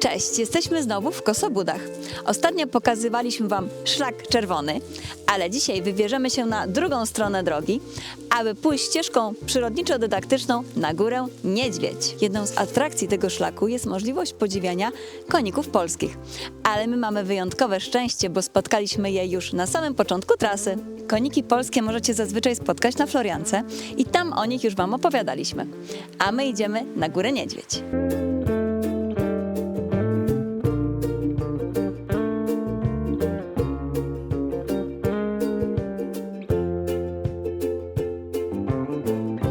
Cześć, jesteśmy znowu w Kosobudach. Ostatnio pokazywaliśmy Wam szlak czerwony, ale dzisiaj wybierzemy się na drugą stronę drogi, aby pójść ścieżką przyrodniczo-dydaktyczną na górę Niedźwiedź. Jedną z atrakcji tego szlaku jest możliwość podziwiania koników polskich, ale my mamy wyjątkowe szczęście, bo spotkaliśmy je już na samym początku trasy. Koniki polskie możecie zazwyczaj spotkać na Floriance i tam o nich już Wam opowiadaliśmy. A my idziemy na górę Niedźwiedź.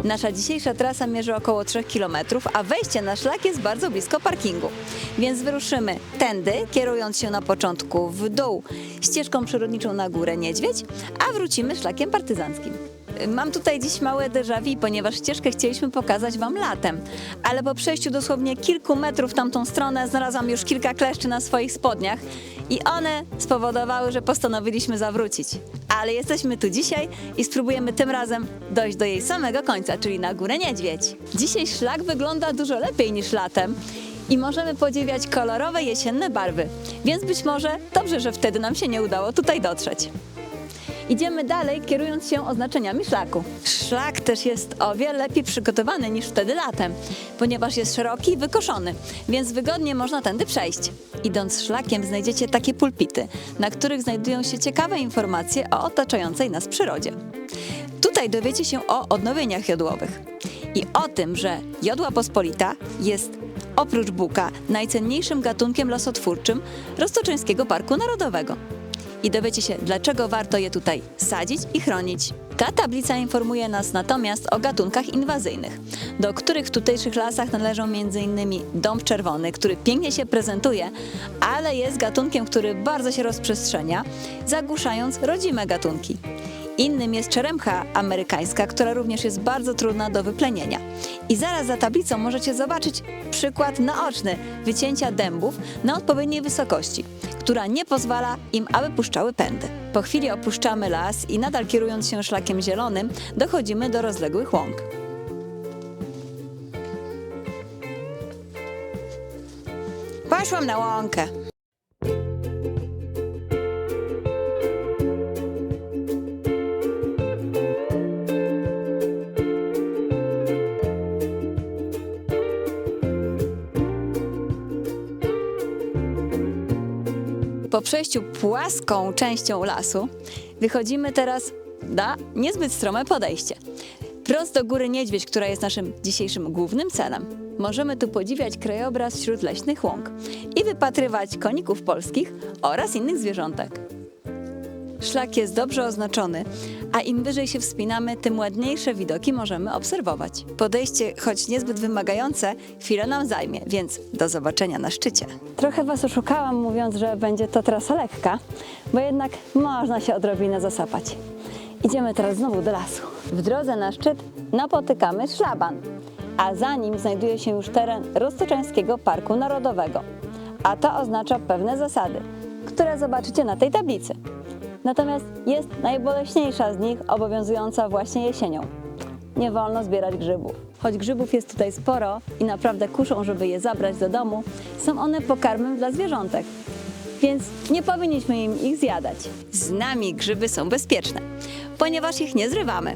Nasza dzisiejsza trasa mierzy około 3 km, a wejście na szlak jest bardzo blisko parkingu. Więc wyruszymy tędy, kierując się na początku w dół ścieżką przyrodniczą na górę Niedźwiedź, a wrócimy szlakiem partyzanckim. Mam tutaj dziś małe déjà vu, ponieważ ścieżkę chcieliśmy pokazać Wam latem, ale po przejściu dosłownie kilku metrów w tamtą stronę znalazłam już kilka kleszczy na swoich spodniach i one spowodowały, że postanowiliśmy zawrócić. Ale jesteśmy tu dzisiaj i spróbujemy tym razem dojść do jej samego końca, czyli na górę Niedźwiedź. Dzisiaj szlak wygląda dużo lepiej niż latem i możemy podziwiać kolorowe jesienne barwy, więc być może dobrze, że wtedy nam się nie udało tutaj dotrzeć. Idziemy dalej, kierując się oznaczeniami szlaku. Szlak też jest o wiele lepiej przygotowany niż wtedy latem, ponieważ jest szeroki i wykoszony, więc wygodnie można tędy przejść. Idąc szlakiem znajdziecie takie pulpity, na których znajdują się ciekawe informacje o otaczającej nas przyrodzie. Tutaj dowiecie się o odnowieniach jodłowych i o tym, że jodła pospolita jest oprócz buka najcenniejszym gatunkiem lasotwórczym Roztoczeńskiego Parku Narodowego i dowiecie się, dlaczego warto je tutaj sadzić i chronić. Ta tablica informuje nas natomiast o gatunkach inwazyjnych, do których w tutejszych lasach należą m.in. dąb czerwony, który pięknie się prezentuje, ale jest gatunkiem, który bardzo się rozprzestrzenia, zagłuszając rodzime gatunki. Innym jest czeremcha amerykańska, która również jest bardzo trudna do wyplenienia. I zaraz za tablicą możecie zobaczyć przykład naoczny wycięcia dębów na odpowiedniej wysokości, która nie pozwala im, aby puszczały pędy. Po chwili opuszczamy las i nadal kierując się szlakiem zielonym, dochodzimy do rozległych łąk. Poszłam na łąkę. Po przejściu płaską częścią lasu wychodzimy teraz na niezbyt strome podejście. Prost do góry Niedźwiedź, która jest naszym dzisiejszym głównym celem. Możemy tu podziwiać krajobraz wśród leśnych łąk i wypatrywać koników polskich oraz innych zwierzątek. Szlak jest dobrze oznaczony, a im wyżej się wspinamy, tym ładniejsze widoki możemy obserwować. Podejście, choć niezbyt wymagające, chwilę nam zajmie, więc do zobaczenia na szczycie. Trochę Was oszukałam, mówiąc, że będzie to trasa lekka, bo jednak można się odrobinę zasapać. Idziemy teraz znowu do lasu. W drodze na szczyt napotykamy szlaban, a za nim znajduje się już teren Roztoczeńskiego Parku Narodowego. A to oznacza pewne zasady, które zobaczycie na tej tablicy. Natomiast jest najboleśniejsza z nich obowiązująca właśnie jesienią. Nie wolno zbierać grzybów. Choć grzybów jest tutaj sporo i naprawdę kuszą, żeby je zabrać do domu, są one pokarmem dla zwierzątek. Więc nie powinniśmy im ich zjadać. Z nami grzyby są bezpieczne, ponieważ ich nie zrywamy.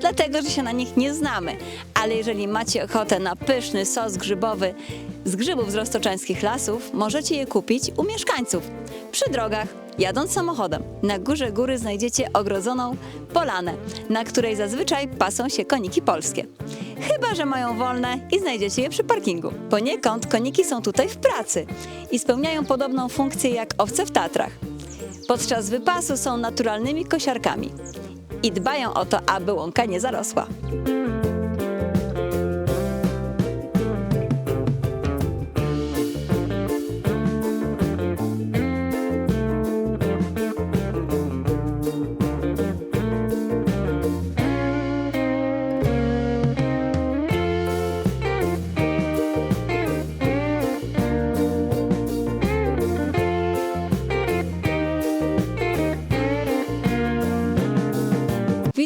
Dlatego, że się na nich nie znamy. Ale jeżeli macie ochotę na pyszny sos grzybowy z grzybów z roztoczańskich lasów, możecie je kupić u mieszkańców przy drogach, jadąc samochodem. Na górze góry znajdziecie ogrodzoną polanę, na której zazwyczaj pasą się koniki polskie. Chyba, że mają wolne i znajdziecie je przy parkingu. Poniekąd koniki są tutaj w pracy i spełniają podobną funkcję jak owce w Tatrach. Podczas wypasu są naturalnymi kosiarkami i dbają o to, aby łąka nie zarosła.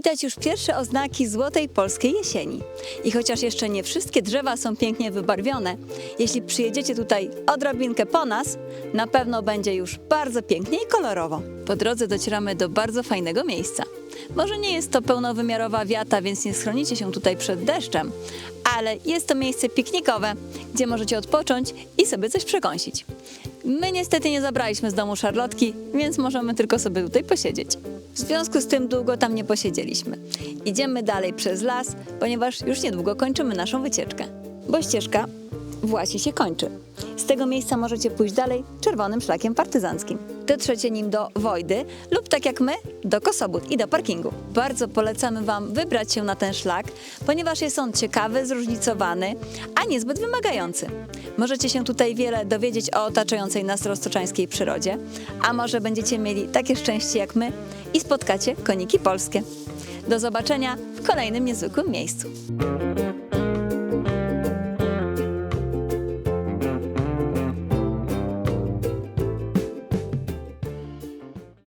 widać już pierwsze oznaki złotej polskiej jesieni. I chociaż jeszcze nie wszystkie drzewa są pięknie wybarwione, jeśli przyjedziecie tutaj odrobinkę po nas, na pewno będzie już bardzo pięknie i kolorowo. Po drodze docieramy do bardzo fajnego miejsca. Może nie jest to pełnowymiarowa wiata, więc nie schronicie się tutaj przed deszczem, ale jest to miejsce piknikowe, gdzie możecie odpocząć i sobie coś przekąsić. My niestety nie zabraliśmy z domu szarlotki, więc możemy tylko sobie tutaj posiedzieć. W związku z tym długo tam nie posiedzieliśmy. Idziemy dalej przez las, ponieważ już niedługo kończymy naszą wycieczkę. Bo ścieżka właśnie się kończy. Z tego miejsca możecie pójść dalej czerwonym szlakiem partyzanckim. Dotrzecie nim do Wojdy lub tak jak my, do Kosobót i do parkingu. Bardzo polecamy Wam wybrać się na ten szlak, ponieważ jest on ciekawy, zróżnicowany, a niezbyt wymagający. Możecie się tutaj wiele dowiedzieć o otaczającej nas roztoczańskiej przyrodzie, a może będziecie mieli takie szczęście jak my i spotkacie koniki polskie. Do zobaczenia w kolejnym niezwykłym miejscu.